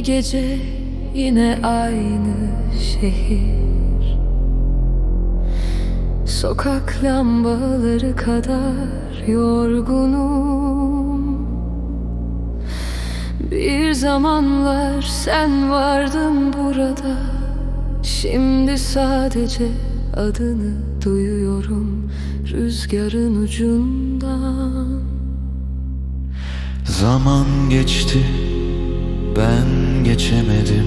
gece yine aynı şehir. Sokak lambaları kadar yorgunum. Bir zamanlar sen vardın burada. Şimdi sadece adını duyuyorum Rüzgarın ucundan. Zaman geçti ben geçemedim.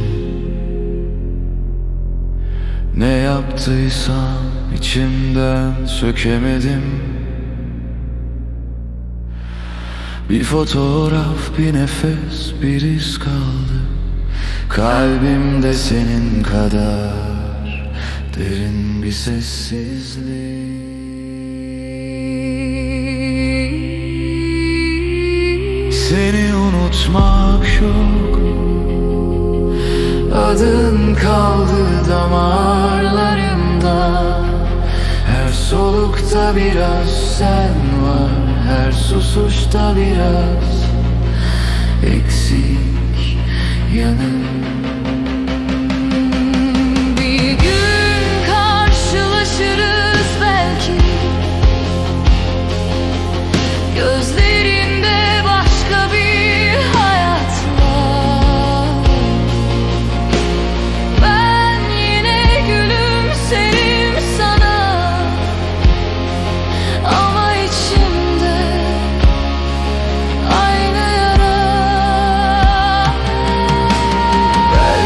Ne yaptıysam içimden sökemedim. Bir fotoğraf bir nefes bir iz kaldı. Kalbimde senin kadar derin bir sessizlik. Seni unutmak yok Adın kaldı damarlarımda. Her solukta biraz sen var Her susuşta biraz eksik yanım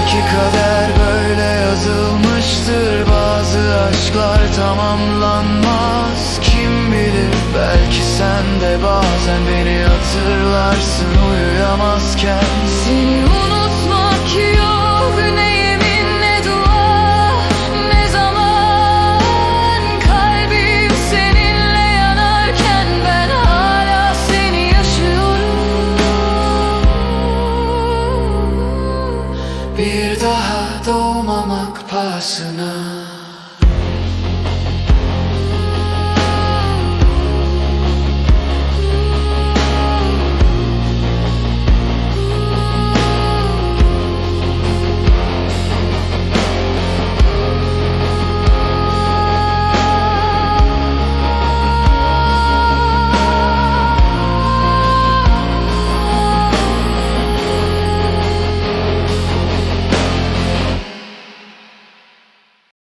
Belki kader böyle yazılmıştır. Bazı aşklar tamamlanmaz. Kim bilir belki sen de bazen beni hatırlarsın uyuyamazken. Seni unutmak doğmamak pahasına